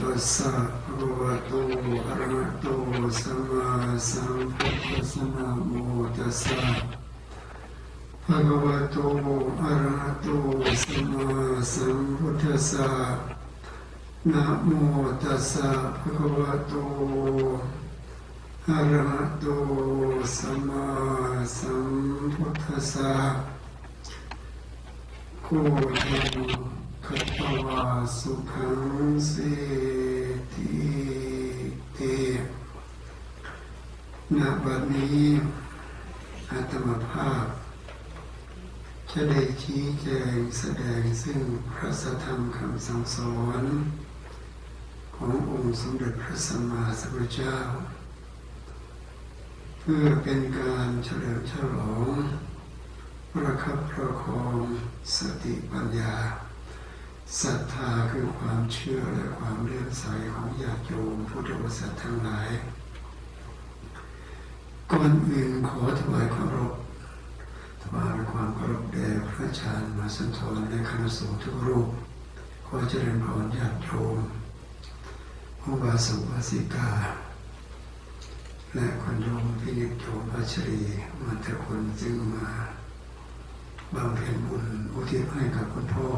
ตัสสะภะคะวะโตอะระหะโตสัมมาสัมพุทธัสสะนะโมตัสสะภะคะวะโตอะระหะโตสัมมาสัมพุทธัสสะนะโมตัสสะภะคะวะโตอะระหะโตสัมมาสัมพุทธัสสะโคตังคั ตตวาสุขังเสติเตณบัดนี้อาตมาภาพ จะได้ชี้แจงแสดงซึ่งพระสธรรมคำสั่งสอน ขององค์สมเด็จพระสัมมาสัมพุทธเจ้า เพื่อเป็นการเฉลิมฉลองประคับประคองสติปัญญา ศรัทธาคือความเชื่อและความเลื่อมใสของญาติโยมพุทธบริษัททั้งหลาย ก่อนอื่นขอถวายเคามรพถวายความเคารพแด่พระอาจารย์มาสันทนและคณะสงฆ์ทุกรูป ขอเจริญพรญาติโยมผู้บาสุบาสิกา และคนโยมพินิจโยมพัชรีมาแต่คนจึงมาบำเพ็ญบุญอุทิศให้กับคุณพ่อ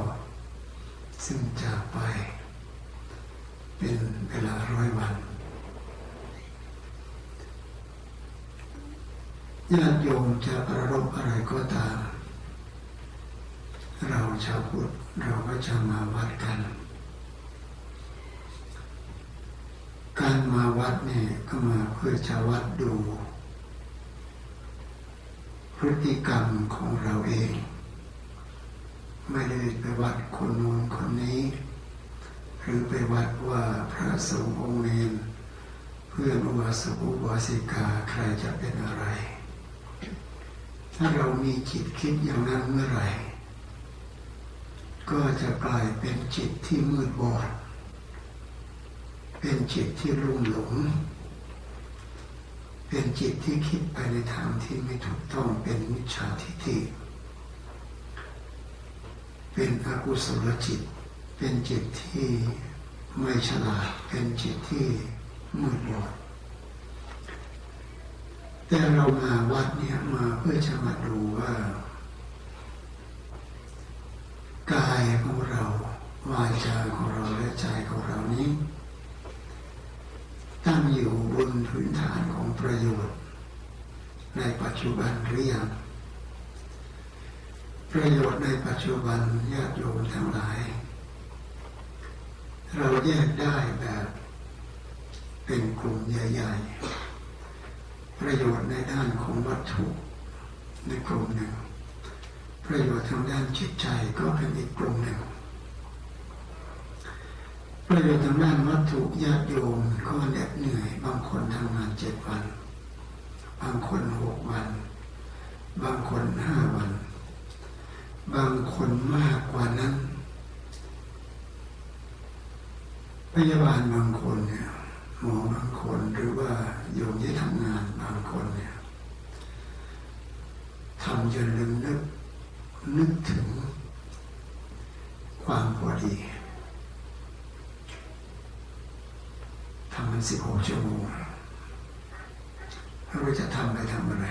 ซึ่งจากไป เป็นเวลาร้อยวันญาติโยมจะประรบอะไรก็ตาม เราชาวพุทธเราก็จะมาวัดกัน การมาวัดเนี่ยก็มาเพื่อจะวัดดู พฤติกรรมของเราเอง ไม่ได้ไปวัดคนนู้นคนนี้ หรือไปวัดว่าพระสงฆ์องค์เนรเพื่อนอุบาสกอุบาสิกาใครจะเป็นอะไร ถ้าเรามีจิตคิดอย่างนั้นเมื่อไหร่ ก็จะกลายเป็นจิตที่มืดบอด เป็นจิตที่ลุ่มหลง เป็นจิตที่คิดไปในทางที่ไม่ถูกต้องเป็นมิจฉาทิฏฐิ เป็นอกุศลจิต เป็นจิตที่ไม่ฉลาด เป็นจิตที่มืดบอด แต่เรามาวัดเนี่ยมาเพื่อจะมาดูว่ากายของเราวาจาของเราและใจของเรานี้ ตั้งอยู่บนพื้นฐานของประโยชน์ ในปัจจุบันหรือยัง ประโยชน์ในปัจจุบันญาติโยมทั้งหลาย เราแยกได้แบบ เป็นกลุ่มใหญ่ๆ ประโยชน์ในด้านของวัตถุในกลุ่มหนึ่ง ประโยชน์ทางด้านจิตใจก็เป็นอีกกลุ่มหนึ่ง ประโยชน์ทางด้านวัตถุญาติโยมก็เหน็ดเหนื่อย บางคนทำงานเจ็ดวัน บางคนหกวัน บางคนห้าวัน บางคนมากกว่านั้น พยาบาลบางคนเนี่ยหมอบางคนหรือว่าโยมที่ทำงานบางคนเนี่ยทำจนลืมนึกนึกถึงความพอดีทำมันสิบหกชั่วโมงไม่รู้จะทำไปทำอะไร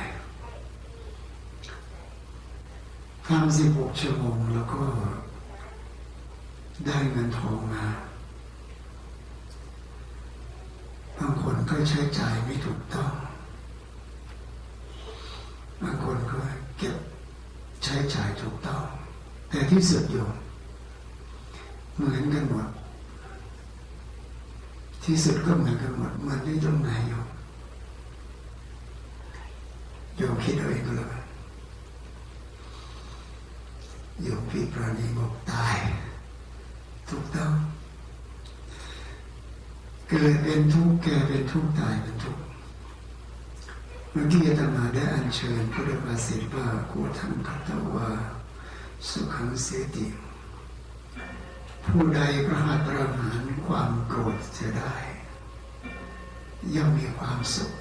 ทำสิบหกชั่วโมงแล้วก็ได้เงินทองมา บางคนก็ใช้จ่ายไม่ถูกต้อง บางคนก็เก็บใช้จ่ายถูกต้อง แต่ที่สุดโยมเหมือนกันหมด ที่สุดก็เหมือนกันหมดมือนที่ตรงไหนโยมโยมคิดเอาเองก็แล้วกัน โยมพี่ปราณีบอกตาย ถูกต้อง เกิดเป็นทุกข์แก่เป็นทุกข์ตายเป็นทุกข์เมื่อกี้อาตมาได้อัญเชิญพุทธภาษิตว่ากูทังคัตตวาสุขังเสติ ผู้ใดประหารประหารความโกรธเสียได้ ย่อมมีความสุข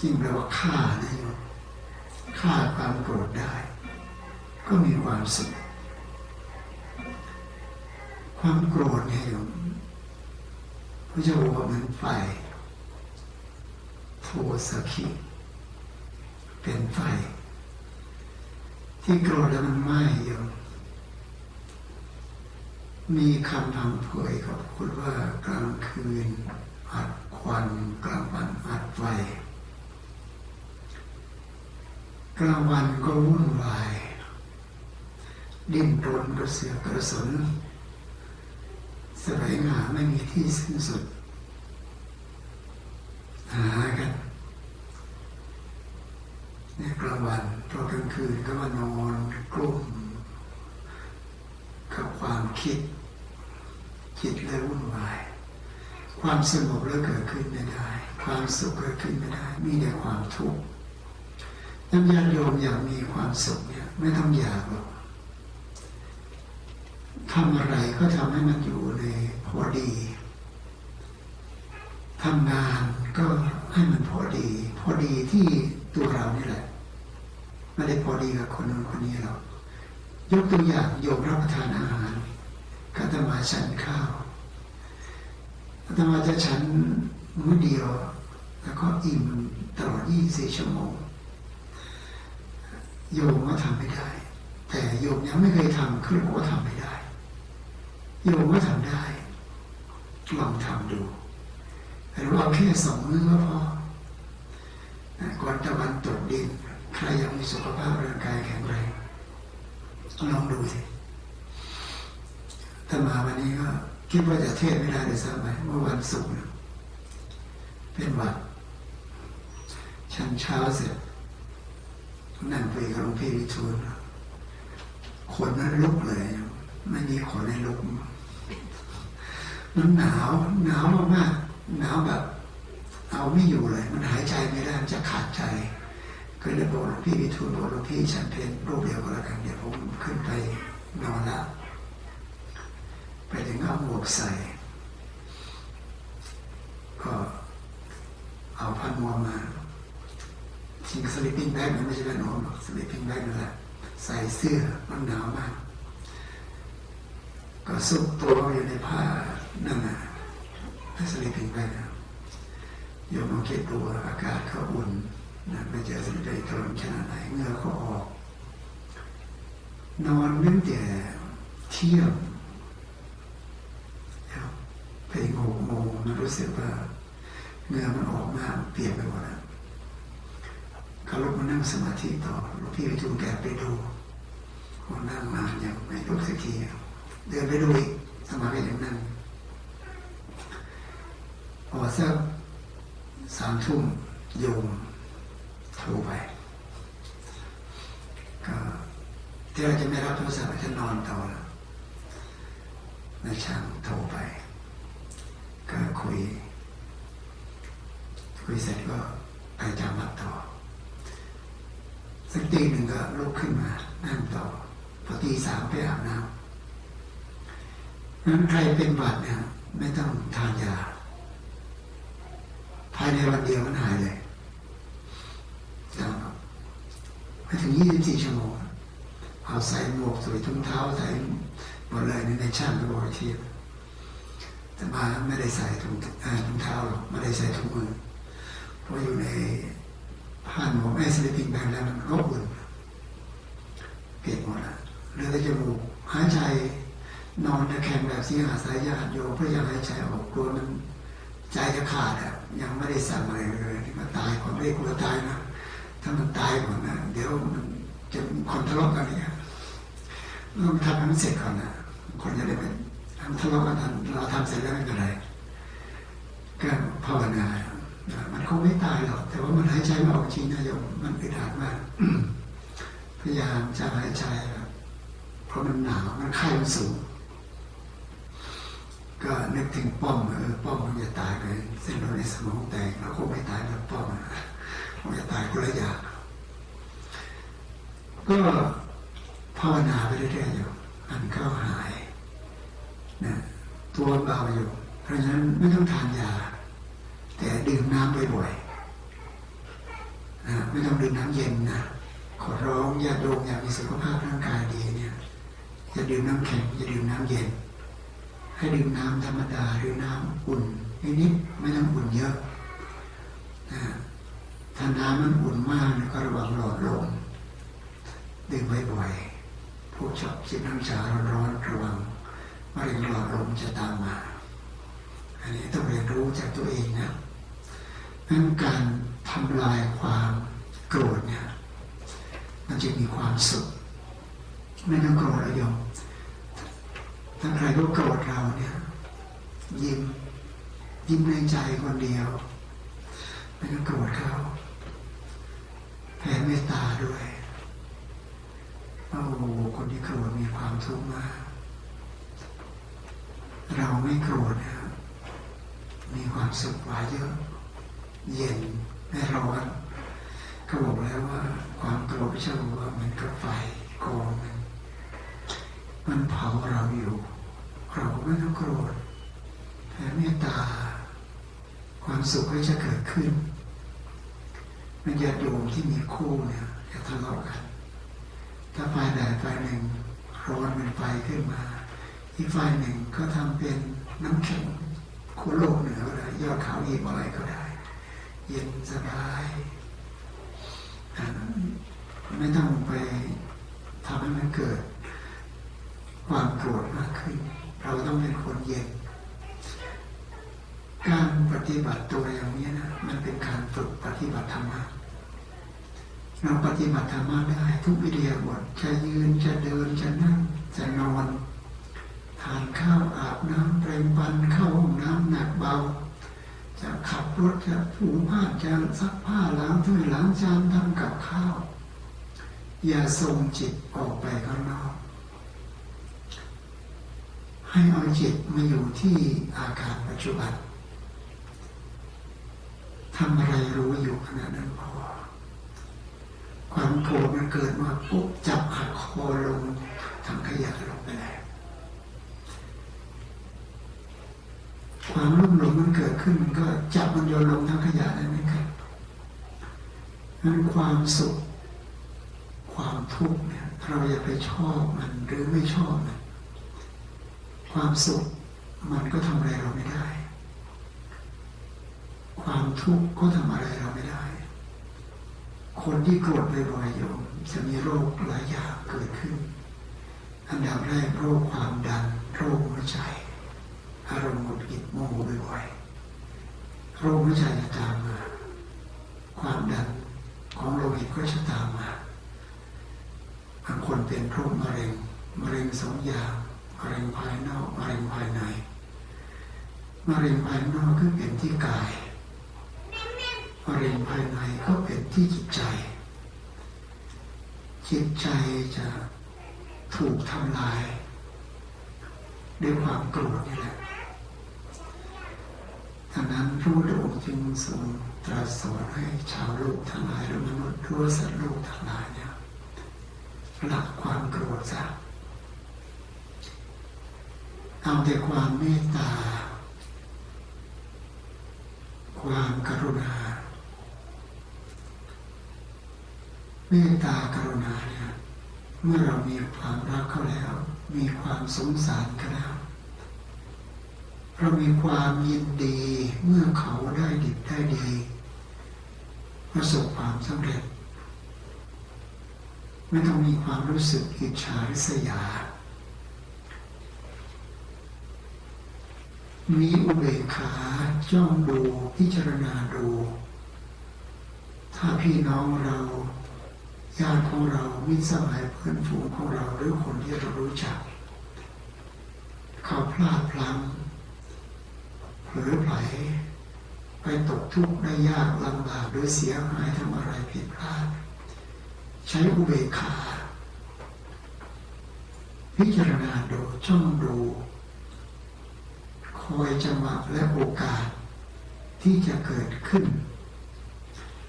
จริงแปลว่าฆ่านะโยมฆ่าความโกรธได้ ก็มีความสุข ความโกรธเนี่ยโยมพระเจ้าบอกว่าเหมือนไฟโทสะคิเป็นไฟ ที่โกรธแล้วมันไหม้โยมมีคำพังเผยเขาพูดว่ากลางคืนอัดควันกลางวันอัดไฟกลางวันก็วุ่นวาย ดิ้นรนกระเสือกกระสนแสวงหาไม่มีที่สิ้นสุด หากันในกลางวันพอกลางคืนก็มานอนกลุ้มกับความคิด คิดและวุ่นวาย ความสงบแล้วเกิดขึ้นไม่ได้ ความสุขเกิดขึ้นไม่ได้ มีแต่ความทุกข์น้ำญาติโยมอยากมีความสุขเนี่ย ไม่ต้องอยากหรอก ทำอะไรก็ทำให้มันอยู่ในพอดีทำงานก็ให้มันพอดี พอดีที่ตัวเรานี่แหละไม่ได้พอดีกับคนนู้นคนนี้หรอกยกตัวอย่างโยมรับประทานอาหารกัตมาฉันข้าวอาตมาจะฉันมื้อเดียว แล้วก็อิ่มตลอด24ชั่วโมงโยมก็ทำไม่ได้ แต่โยมยังไม่เคยทำคือบอกว่าทำไม่ได้ โยมก็ทำได้ลองทำดูแต่เราแค่สองมื้อก็พอก่อนตะวันตกดินใครยังมีสุขภาพร่างกายแข็งแรงลองดูสิถ้ามาวันนี้ก็คิดว่าจะเทศไม่ได้เลยซ้ำไปเมื่อวันศุกร์เป็นวันชั้นเช้าเสร็จนั่งไปกับหลวงพี่วิทูลขนนั้นลุกเลย ไม่มีขนในลุกมั นหนาวหนาวมากๆหนาวแบบ เอาไม่อยู่เลย มันหายใจไม่ได้มันจะขาดใจก็เลยบอกหลวงพี่วิทูลบอกหลวงพี่ฉันเป็นรูปเดียวกันแล้วกันเดี๋ยวผมขึ้นไปนอนละไปถึงเอาหมวกใส่ ก็เอาผ้านวมมาทิ้งสลิปปิ้งแบ็กมันไม่ใช่ผ้านวมหรอกสลิปปิ้งแบ็กนั่นแหละใส่เสื้อมันหนาวมากก็ซุกตัวอยู่ในผ้า นั่นน่ะสลิปปิ้งแบ็กโยมลองคิดดูอากาศเขาอุ่นนะไม่เจอสลิปปิ้งทนขนาดไหนเงื่อเขาออก นอนตั้งแต่เที่ยงไปถึงหกโมงมันรู้สึกว่าเงื่อมันออกมาเปียกไปหมดแล้วเขาลุกมานั่งสมาธิต่อหลวงพี่ไปจูงแกไปดูคนนั่งนานยังไม่ลุกสักทีเดินไปดูอีกสมาธิยังนั่ง พอสักสามทุ่มโยมโทรไปก็ที่เราจะไม่รับโทรศัพท์จะนอนต่อแล้วนช่างโทรไป ก็คุย คุยเสร็จก็ไปจำวัดต่อ สักตีหนึ่งก็ลุกขึ้นมา นั่งต่อ พอตีสามไปอาบน้ำนั้นใครเป็นหวัดเนี่ยไม่ต้องทานยา ภายในวันเดียวมันหายเลยไม่ถึงยี่สิบสี่ชั่วโมงเอาใส่หมวกใส่ถุงเท้าใส่หมดเลยในช่างไปบอกทีแต่มาไม่ได้ใส่ถุงถุงเท้าหรอกไม่ได้ใส่ถุงมือเพราะอยู่ในผ่านหมวกไอ้สลิปปิ้งแบงแล้วมันก็อุ่นเปลี่ยนหมดละเหลือแต่จมูกหายใจนอนตะแคงแบบสีหาสายญาติโยเพื่อยังหายใจออกกลัวมันใจจะขาดอะ ยังไม่ได้สั่งอะไรเลยมันตายก่อนไม่ได้กลัวตายนะถ้ามันตายก่อนนะเดี๋ยวมันจะคนทะเลาะกันเนี่ยเราทำให้มันเสร็จก่อนนะคนจะได้เป็นทำทะเลาะกันเราทำเสร็จแล้วไม่เป็นไรก็ภาวนา มันคงไม่ตายหรอก แต่ว่ามันหายใจไม่ออกจริงนะโยมมันอึดอัดมากพยายามจะหายใจเพราะมันหนาวมันไข้มันสูง ก็นึกถึงป้อมเออป้อมมันจะตายไปเส้นเลือดในสมองแตกแล้วคงไม่ตายแบบป้อมนะคงจะตายคนละอย่างก็ภาวนาไปเรื่อยๆอยู่มันก็หายนะตัวเบาอยู่ เพราะฉะนั้นไม่ต้องทานยา แต่ดื่มน้ำบ่อยๆนะไม่ต้องดื่มน้ำเย็นนะขอร้องอย่าโดมอยากมีสุขภาพร่างกายดีเนี่ยอย่าดื่มน้ำแข็งอย่าดื่มน้ำเย็น ให้ดื่มน้ำธรรมดาหรือน้ำอุ่นนิดๆไม่ต้องอุ่นเยอะนะถ้าน้ำมันอุ่นมากก็ระวังหลอดลมดื่มบ่อยๆพวกชอบกินน้ำชาร้อนๆระวังมะเร็งหลอดลมจะตามมา อันนี้ต้องเรียนรู้จากตัวเองนะนั้นการทำลายความโกรธเนี่ยมันจะมีความสุขไม่ต้องโกรธเราโยม ถ้าใครก็โกรธเราเนี่ย ยิ้ม ยิ้มในใจคนเดียวไม่ต้องโกรธเขาแผ่เมตตาด้วยโอ้โหคนที่โกรธมีความทุกข์มาก เราไม่โกรธเนี่ยมีความสุขกว่าเยอะ เย็นไม่ร้อนเขาบอกแล้วว่า ความโกรธเชื่อว่าเหมือนกับไฟกองหนึ่ง มันเผาเราอยู่ เราไม่ต้องโกรธแผ่เมตตา ความสุขก็จะเกิดขึ้น มันญาติโยมที่มีคู่เนี่ยจะทะเลาะกัน ถ้าฝ่ายใดฝ่ายหนึ่งร้อนเป็นไฟขึ้นมา อีกฝ่ายหนึ่งก็ทำเป็นน้ำแข็งคู่โลกเหนือก็ได้ยอดเขาอีกอะไรก็ได้ เย็นสบายอ่าไม่ต้องไปทำให้มันเกิด ความโกรธมากขึ้น เราต้องเป็นคนเย็น การปฏิบัติตัวอย่างนี้นะมันเป็นการฝึกปฏิบัติธรรมะเราปฏิบัติธรรมะได้ทุกวิดีโอบทจะยืนจะเดินจะนั่งจะนอนทานข้าวอาบน้ำแปรงฟันเข้าห้องน้ำหนักเบา จะขับรถจะถูผ้าจะซักผ้าล้างถ้วยล้างจานทำกับข้าว อย่าส่งจิตออกไปข้างนอก ให้เอาจิตมาอยู่ที่อาการปัจจุบันทำอะไรรู้อยู่ขณะนั้นพอความโกรธมันเกิดมาปุ๊บจับหักคอลงทางขยะลงไปแล้วความรุ่มหลงมันเกิดขึ้นมันก็จับมันโยนลงทางขยะได้ไหมครับนั้นความสุข ความทุกข์เนี่ยเราอย่าไปชอบมันหรือไม่ชอบมัน ความสุขมันก็ทำอะไรเราไม่ได้ ความทุกข์ก็ทำอะไรเราไม่ได้ คนที่โกรธบ่อยๆโยมจะมีโรคหลายอย่างเกิดขึ้น อันดับแรกโรคความดัน โรคหัวใจ อารมณ์หงุดหงิดโมโหบ่อยๆโรคหัวใจจะตามมา ความดันของโลหิตก็จะตามมาบางคนเป็นโรคมะเร็งมะเร็งสองอย่าง มะเร็งภายนอกมะเร็งภายในมะเร็งภายนอกคือเป็นที่กายมะเร็งภายในก็เป็นที่จิตใจ จิตใจจะถูกทำลาย ด้วยความโกรธนี่แหละดังนั้นพระพุทธองค์จึงทรงตรัสสอนให้ชาวโลกทั้งหลายและมนุษย์ทั่วสัตว์โลกทั้งหลายเนี่ยละความโกรธซะ เอาแต่ความเมตตา ความกรุณา เมตตากรุณาเนี่ยเมื่อเรามีความรักเขาแล้ว มีความสงสารเขาแล้ว เรามีความยินดีเมื่อเขาได้ดิบได้ดี ประสบความสำเร็จ ไม่ต้องมีความรู้สึกอิจฉาริษยา มีอุเบกขาจ้องดูพิจารณาดู ถ้าพี่น้องเราญาติของเรามิตรสหายเพื่อนฝูงของเราหรือคนที่เรารู้จัก เขาพลาดพลั้งเผลอไผลไปตกทุกข์ได้ยากลำบากหรือเสียหายทำอะไรผิดพลาด ใช้อุเบกขา พิจารณาดูจ้องดู คอยจังหวะและโอกาส ที่จะเกิดขึ้น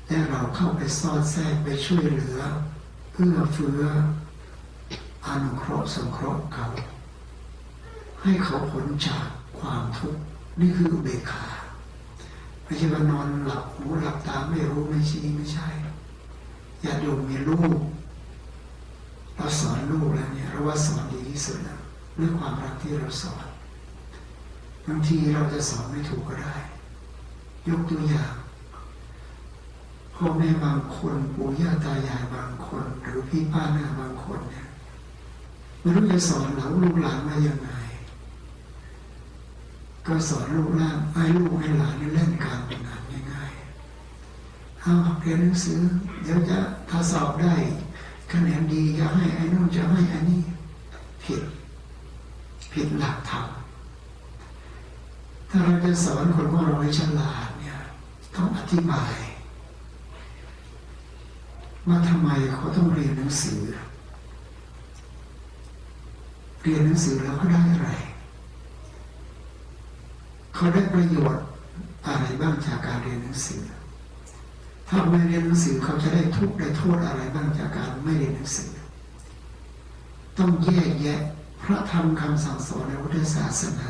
และเราเข้าไปซ่อดแทรกไปช่วยเหลือเพื่อเฟื้ออนุเคราะห์สงเคราะห์เขา ให้เขาพ้นจากความทุกข์นี่คืออุเบกขาไม่ใช่ว่านอนหลับหูหลับตาไม่รู้ไม่ชี้ไม่ใช่ญาติโยมมีลูกเราสอนลูกแล้วเนี่ยเราว่าสอนดีที่สุดแล้วด้วยความรักที่เราสอน บางทีเราจะสอนไม่ถูกก็ได้ ยกตัวอย่างพ่อแม่บางคนปู่ย่าตายายบางคน หรือพี่ป้าน้าบางคนเนี่ยไม่รู้จะสอนหลานลูกหลานมาอย่างไง ก็สอนลูกหลานให้ลูกให้หลานเล่นการเป็นงานง่ายๆเอาเรียนหนังสือเดี๋ยวจะถ้าสอบได้คะแนนดีจะให้ไอ้นู่นจะให้อันนี้ ผิด ผิดหลักธรรม ถ้าเราจะสอนคนว่าเราให้ฉลาดเนี่ยต้องอธิบาย ว่าทำไมเขาต้องเรียนหนังสือ เรียนหนังสือแล้วเขาได้อะไร เขาได้ประโยชน์อะไรบ้างจากการเรียนหนังสือ ถ้าไม่เรียนหนังสือเขาจะได้ทุกข์ได้โทษอะไรบ้างจากการไม่เรียนหนังสือ ต้องแยกแยะพระธรรมคำสั่งสอนในพุทธศาสนา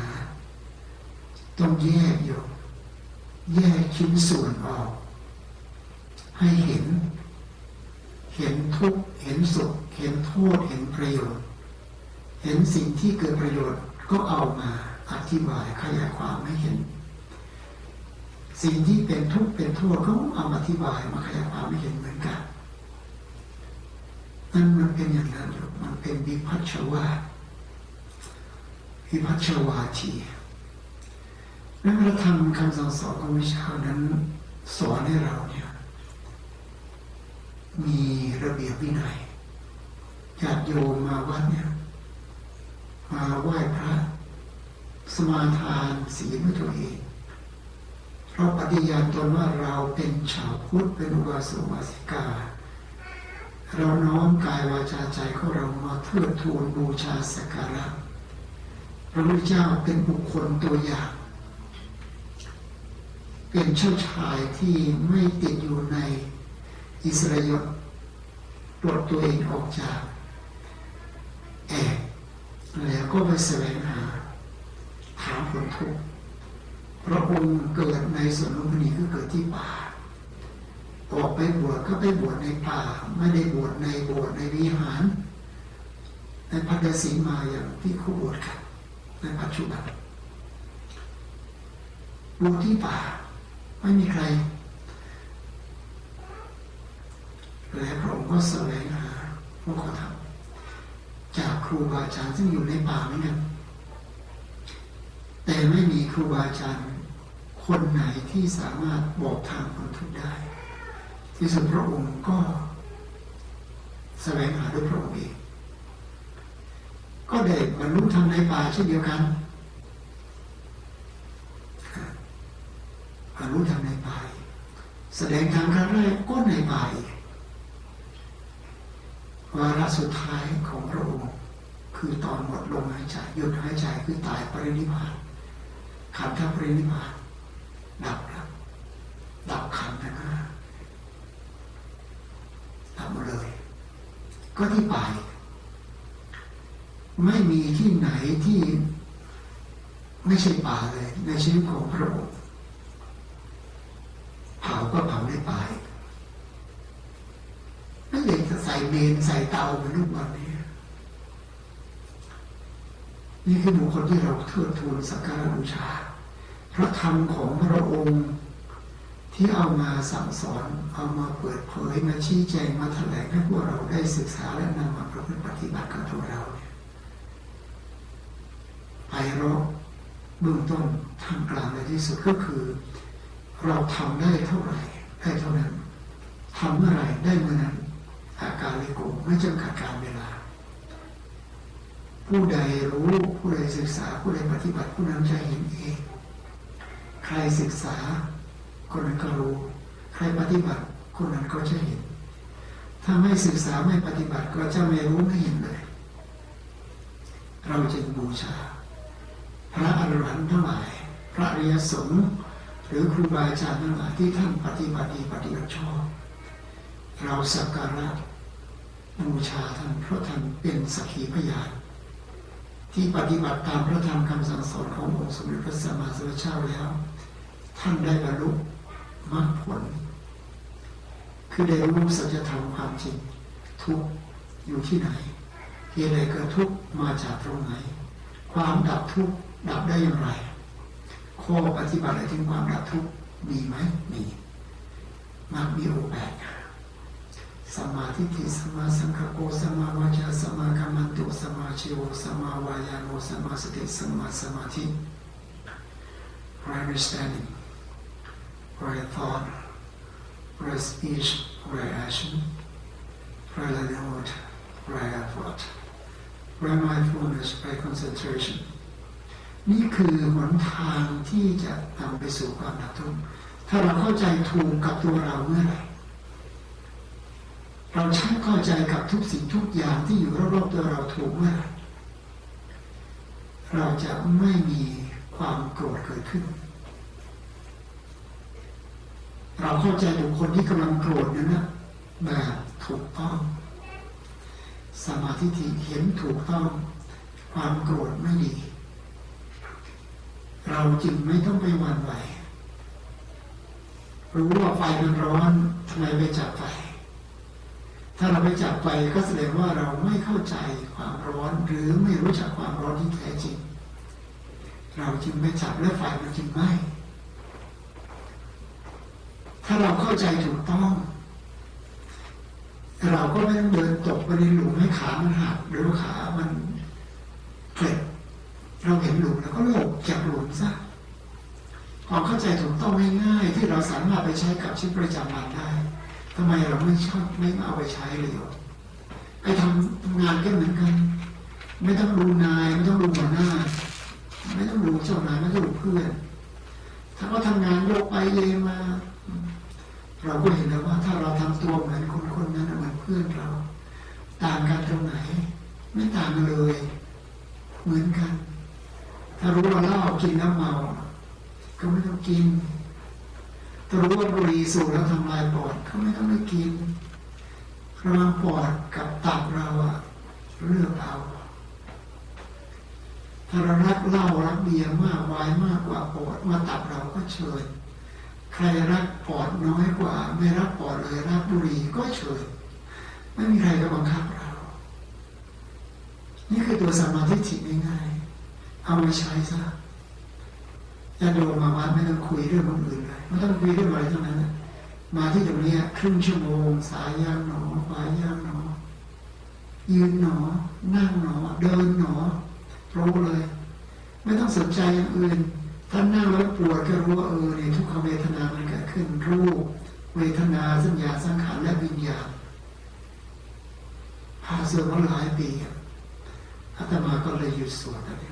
ต้องแยกอยู่แยกชิ้นส่วนออก ให้เห็น เห็นทุกเห็นสุข เห็นโทษ เห็นประโยชน์ เห็นสิ่งที่เกิดประโยชน์ก็เอามาอธิบายขยายความให้เห็น สิ่งที่เป็นทุกข์เป็นโทษก็เอามาอธิบายมาขยายความให้เห็นเหมือนกันนั่นมันเป็นอย่างนั้นอมันเป็นวิพัชวาวิพัชวาที นักพระธรรมคำสั่งสอนของพระเจ้านั้น สอนให้เราเนี่ย มีระเบียบวินัยญาติโยมมาวัดเนี่ย มาไหว้พระ สมาทานศีลวยตัวเองเราปฏิญาณตนว่าเราเป็นชาวพุทธเป็นอุบาสกอุบาสิกา เราน้อมกายวาจาใจของเรามาเทิดทูนบูชาสักการะพระพุทธเจ้าเป็นบุคคลตัวอย่าง เป็นเจ้าชายที่ไม่ติดอยู่ในอิสราเอลปลดตัวเองออกจากแอบแล้วก็ไปแสวงหาถามผลทุกข์พระองค์เกิดในสวนลุมพินีก็เกิดที่ป่า ออกไปบวชก็ไปบวชในป่า ไม่ได้บวชในโบสถ์ในวิหาร ในพัทธสีมาอย่างที่คู่บวชกันในปัจจุบันบวชที่ป่า ไม่มีใครและพระองค์ก็แสวงหาพวกเขาทำจากครูบาอาจารย์ซึ่งอยู่ในป่าเหมือนกันแต่ไม่มีครูบาอาจารย์คนไหนที่สามารถบอกทางคนทุกได้ ที่สุดพระองค์ก็แสวงหาด้วยพระองค์เองก็ได้บรรลุธรรมในป่าเช่นเดียวกัน บรรลุธรรมในป่าแสดงธรรมครั้งแรกก็ในป่าวาระสุดท้ายของพระองค์คือตอนหมดลมหายใจหยุดหายใจคือตายปรินิพพานขันธ์ปรินิพพานดับแล้วดับขันธ์นะดับหมดเลย ก็ที่ป่าไม่มีที่ไหนที่ ไม่ใช่ป่าเลย ในชีวิตของพระองค์เผาก็เผาในป่าอีกไม่ได้จะใส่ เมนใส่เตาเหมือนทุกวันนี้ นี่คือบุคคลที่เราเทิดทูนสักการะบูชา พระธรรมของพระองค์ที่เอามาสั่งสอน เอามาเปิดเผยมาชี้แจงมาแถลงให้พวกเราได้ศึกษาและนำมาประพฤติปฏิบัติกับตัวเราเนี่ยไปรบเบื้องต้นทางกลางในที่สุดก็คือ เราทำได้เท่าไหร่ได้เท่านั้นทำเมื่อไหร่ได้เมื่อนั้น อาการลิโกไม่จำกัดการเวลา ผู้ใดรู้ผู้ใดศึกษาผู้ใดปฏิบัติผู้นั้นจะเห็นเอง ใครศึกษา คนนั้นก็รู้ ใครปฏิบัติคนนั้นก็จะเห็น ถ้าไม่ศึกษาไม่ปฏิบัติก็จะไม่รู้ไม่เห็นเลย เราจึงบูชา พระอรหันต์ทั้งหลาย พระอริยสงฆ์หรือครูบาอาจารย์ทั้งหลายที่ท่านปฏิบัติดีปฏิบัติชอบเราสักการะ บูชาท่านเพราะท่านเป็นสักขีพยานที่ปฏิบัติตามพระธรรมคำสั่งสอนขององค์สมเด็จพระสัมมาสัมพุทธเจ้าแล้ว ท่านได้บรรลุมรรคผล คือได้รู้สัจธรรมความจริงทุกอยู่ที่ไหนเหตุใดเกิดทุกมาจากตรงไหน ความดับทุกดับได้อย่างไร ข้อปฏิบัติอะไรถึงความดับทุกมีไหมมีมักมีองค์แปด สมาทิฏฐิสมาสังกัปโปสัมาวาจาสมากัมมันตุสมาชีวสมาวายาโมสมาสติสมมาสมาธิ right understanding right thought right speech right action right livelihood right effort right mindfulness right concentration นี่คือหนทางที่จะนำไปสู่ความดับทุกข์ถ้าเราเข้าใจถูกกับตัวเราเมื่อไหร่ เราช่างเข้าใจกับทุกสิ่งทุกอย่างที่อยู่รอบๆตัวเราถูกเมื่อไหร่เราจะไม่มีความโกรธเกิดขึ้น เราเข้าใจบุคคลที่กำลังโกรธนั้นนะแบบถูกต้อง สมาธิที่เห็นถูกต้อง ความโกรธไม่ดี เราจึงไม่ต้องไปหวั่นไหวรู้ว่าไฟมันร้อนทำไมไปจับไฟ ถ้าเราไปจับไฟก็แสดงว่าเราไม่เข้าใจความร้อนหรือไม่รู้จักความร้อนที่แท้จริง เราจึงไม่จับและไฟมันจึงไหม้ถ้าเราเข้าใจถูกต้อง เราก็ไม่ต้องเดินตกไปในหลุมให้ขามันหักหรือขามันเกล็ดเราเห็นหลุมแล้วก็หลบจากหลุมซะความเข้าใจถูกต้องง่ายๆที่เราสามารถไปใช้กับชีวิตประจำวันได้ ทำไมเราไม่ชอบไม่เอาไปใช้เลยไปทำงานก็เหมือนกัน ไม่ต้องดูนายไม่ต้องดูหัวหน้า ไม่ต้องดูเจ้านายไม่ต้องดูเพื่อนถ้าเขาทำงานโยกไปเยมา เราก็เห็นแล้วว่า ถ้าเราทำตัวเหมือนคนคนนั้นเหมือนเพื่อนเรา ต่างกันตรงไหน ไม่ต่างกันเลย เหมือนกัน ถ้ารู้ว่าเหล้ากินแล้วเมา ก็ไม่ต้องกิน รู้ว่าบุหรี่สูบแล้วทำลายปอดก็ไม่ต้องไปกินระหว่างปอดกับตับเราอะเลือกเอาถ้าเรารักเหล้ารักเบียร์มากวายมากกว่าปอดมาตับเราก็เชิญใครรักปอดน้อยกว่า ไม่รักปอดเลยรักบุหรี่ก็เชิญไม่มีใครก็บังคับเรา นี่คือตัวสมาธิจิตง่ายๆเอาไปใช้ซะ จะโดนมาวัดไม่ต้องคุยเรื่องอื่นเลยไม่ต้องคุยเรื่องอะไรทั้งนั้น มาที่ตรงนี้ครึ่งชั่วโมง สายย่างหนอขวาย่างหนอ ยืนหนอ นั่งหนอ เดินหนอ รู้เลย ไม่ต้องสนใจอย่างอื่นถ้านนั่งแล้วปวดก็รู้ว่าเออเนี่ยทุกขเวทนามันเกิดขึ้นรูปเวทนาสัญญาสังขารและวิญญาณพาเสื่อมมาหลายปีอาตมาก็เลยหยุดสวดอะไร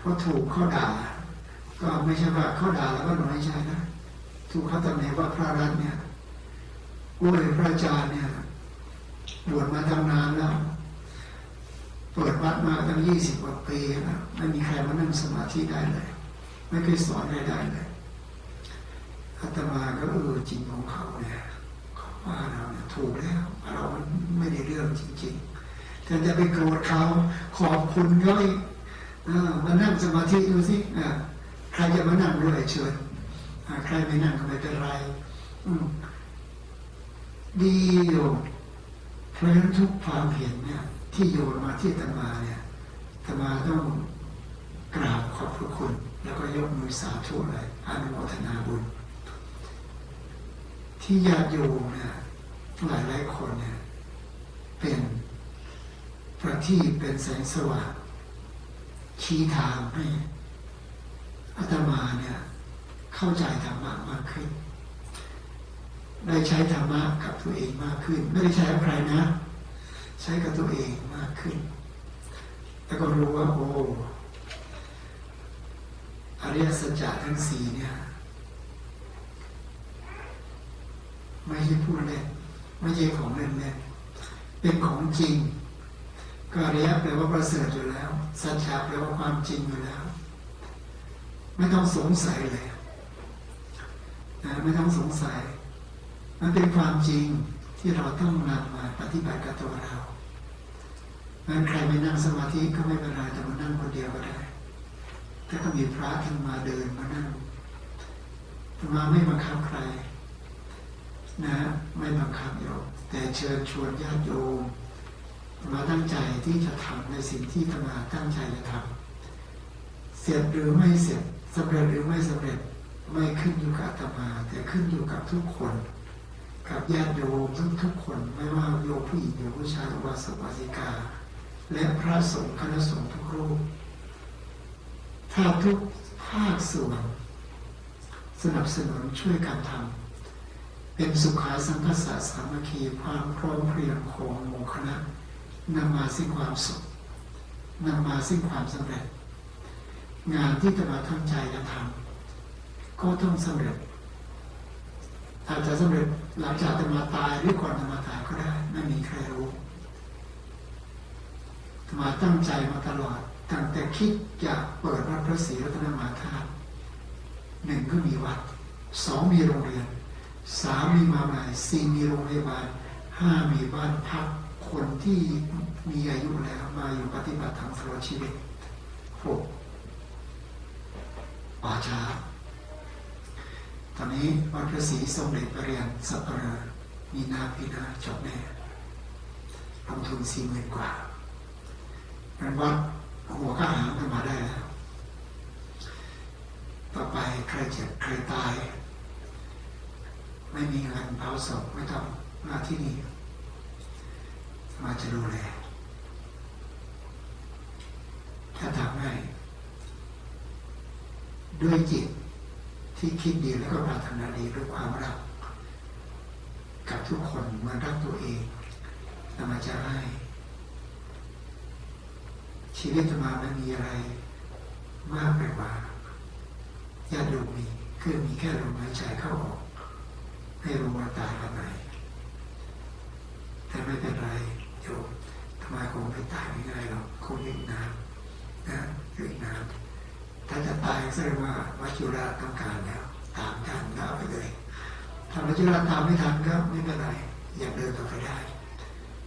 เพราะถูกเขาด่า ก็ไม่ใช่ว่าเขาด่าแล้วก็น้อยใจนะ ถูกเขาตำหนิว่าพระรัตน์เนี่ยโอ้ยพระอาจารย์เนี่ยบวชมาทำนานแล้วเปิดวัดมาตั้งยี่สิบกว่าปีนะไม่มีใครมานั่งสมาธิได้เลย ไม่เคยสอนได้ได้เลยอาตมาก็เออจริงของเขาเนี่ยเขาว่าเราเนี่ยถูกแล้วเราไม่ได้เรื่องจริงๆแต่จะไปโกรธเขาขอบคุณเขาอีก มานั่งสมาธิดูสิใครจะมานั่งด้วยเชิญใครไม่นั่งก็ไม่เป็นไรดีอยู่เพราะฉะนั้นทุกความเห็นเนี่ย ที่โยนมาที่ตมาเนี่ยตมาต้องกราบขอบพระคุณ แล้วก็ยกมือสาธุเลยอนุโมทนาบุญ ที่ญาติโยมเนี่ยหลายหลายคนเนี่ย เป็นประทีปเป็นแสงสว่าง ชี้ทางให้อาตมาเนี่ย เข้าใจธรรมะมากขึ้น ได้ใช้ธรรมะกับตัวเองมากขึ้น ไม่ได้ใช้กับใครนะ ใช้กับตัวเองมากขึ้น แล้วก็รู้ว่าโอ้อริยสัจจะทั้งสี่เนี่ยไม่ใช่พูดเล่นไม่ใช่ของเล่นเล่นเป็นของจริง ก็อริยแปลว่าประเสริฐอยู่แล้ว สัจจะแปลว่าความจริงอยู่แล้ว ไม่ต้องสงสัยเลยนะไม่ต้องสงสัย มันเป็นความจริงที่เราต้องนำมาปฏิบัติกับตัวเรางั้นใครไม่นั่งสมาธิก็ไม่เป็นไรแต่มานั่งคนเดียวก็ได้ถ้าก็มีพระท่านมาเดินมานั่งมาไม่บังคับใคร นะ ไม่บังคับโยมแต่เชิญชวนญาติโยม มาตั้งใจที่จะทำในสิ่งที่ธรรมาตั้งใจจะทำเสร็จหรือไม่เสร็จสำเร็จหรือไม่สำเร็จไม่ขึ้นอยู่กับตมา แต่ขึ้นอยู่กับทุกคน กับญาติโยมทุกทุกคนไม่ว่าโยมผู้หญิงหรือผู้ชายอุบาสกอุบาสิกา และพระสงฆ์คณะสงฆ์ทุกรูปถ้าทุกภาคส่วนสนับสนุนช่วยกันทำเป็นสุขาสังคสะสามัคคีความพร้อมเพรียงของหมู่คณะ นำมาซึ่งความสุขนำมาซึ่งความสำเร็จ งานที่จะมาตั้งใจจะทำก็ต้องสำเร็จ อาจจะสำเร็จหลังจากจะมาตายหรือก่อนจะมาตายก็ได้ไม่มีใครรู้มาตั้งใจมาตลอดตั้งแต่คิดจะเปิดวัดพระศรีรัตนมาธาตุหนึ่งก็มีวัดสองมีโรงเรียนสามมีมาวิทยาลัยสี่มีโรงพยาบาลห้ามีบ้านพัก คนที่มีอายุแล้วมาอยู่ปฏิบัติธรรมตลอดชีวิตหกป่าช้าตอนนี้วัดพระศรีสมเด็จพระเรียนสัปเหร่อมีนาพีนาจบแน่ลงทุนสี่หมื่นกว่าเป็นวัดหัวข้าหางกันมาได้แล้ว ต่อไปใครเจ็บใครตาย ไม่มีเงินเผาศพไม่ต้องมาที่นี่ มาจะดูแล ถ้าทำให้ด้วยจิตที่คิดดีแล้วก็ปรารถนาดีด้วยความรัก กับทุกคนเหมันรักตัวเองนำมาจะให้ ชีวิตจะมาไม่มีอะไร มากไปกว่าญาติโยมมีคือมีแค่ลมหายใจเข้าออกให้รู้ว่าตายวันไหนแต่ไม่เป็นไร โยมทำไมคงไม่ตายง่ายๆหรอกคงอีกนานนะอยู่อีกนานถ้าจะตายแสดงว่าวัจจุราต้องการแล้วตามทันก็เอาไปเลยถ้าวัจจุราตามไม่ทันก็ไม่เป็นไรอยากเดินต่อไปได้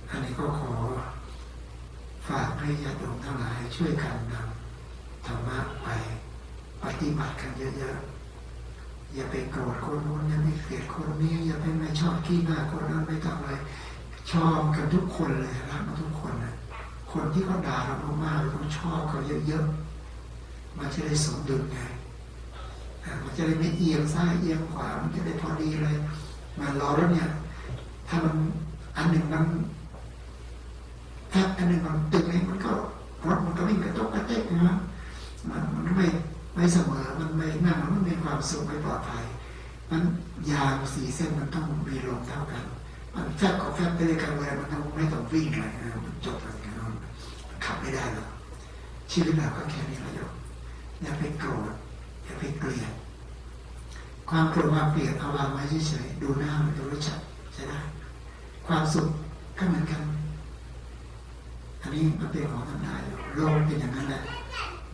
อันนี้ก็ขอ ฝากให้ญาติโยมทั้งหลายช่วยกันนำธรรมะไปปฏิบัติกันเยอะๆ อย่าไปโกรธคนนู้นอย่าไปเกลียดคนนี้ อย่าไปไม่ชอบขี้หน้าคนนั้นไม่ต้องเลย ชอบกันทุกคนเลยรักกันทุกคนนะคนที่เขาด่าเรามากๆเราชอบเขาเยอะๆมันจะได้สมดุลไงมันจะได้ไม่เอียงซ้ายเอียงขวามันจะได้พอดีเลยมันรอแล้วเนี่ย ถ้ามันอันหนึ่งมันถ้าอันหนึ่งมันตึงเองมันก็รถมันก็วิ่งกระตกกระเตกนะมันมันไม่ไม่เสมอมันไม่นั่นมันไม่มีความสุขไม่ปลอดภัยมันยาวสี่เส้นมันต้องมีลมเท่ากัน มันแฟบกับแฟบไปด้วยกันเลยมันต้องไม่ต้องวิ่งเลยนะมันจบเลยนะมันขับไม่ได้หรอกชีวิตเราก็แค่นี้แหละโยมอย่าไปโกรธอย่าไปเกลียดความโกรธความเกลียดเอาวางไว้เฉยๆดูหน้ามันจะรู้จักใช่ได้ความสุขก็เหมือนกันอันนี้มันเป็นของธรรมดาอยู่โลกเป็นอย่างนั้นแหละ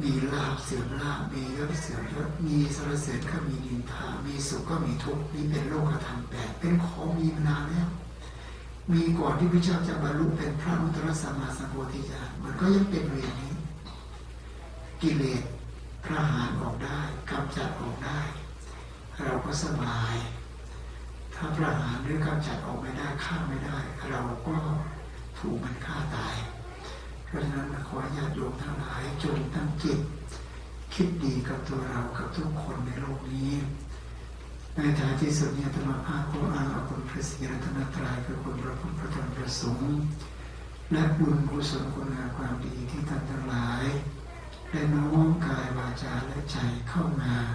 มีลาบเสื่อมลาบมียศเสื่อมยศมีสรรเสริญก็มีนินทามีสุขก็มีทุกข์นี่เป็นโลกธรรมแปดเป็นของมีมานานแล้ว มีก่อนที่พระเจ้าจะบรรลุเป็นพระมุตตรสัมมาสัมโพธิญาณมันก็ยังเป็นเรื่องนี้ กิเลสประหารออกได้กำจัดออกได้ เราก็สบาย ถ้าประหารหรือกำจัดออกไม่ได้ฆ่าไม่ได้ เราก็ถูกมันฆ่าตาย เพราะฉะนั้นขอญาติโยมทั้งหลายจงตั้งจิตคิดดีกับตัวเรากับทุกคนในโลกนี้ ในท้ายที่สุดเนี่ยธรรมภาพก็อ้างเอาคุณพระศรีรัตนตรัยคือคุณพระพุทธพระธรรมพระสงฆ์และบุญกุศลคุณงามความดีที่ท่านทั้งหลาย ได้น้อมกายวาจาและใจเข้ามา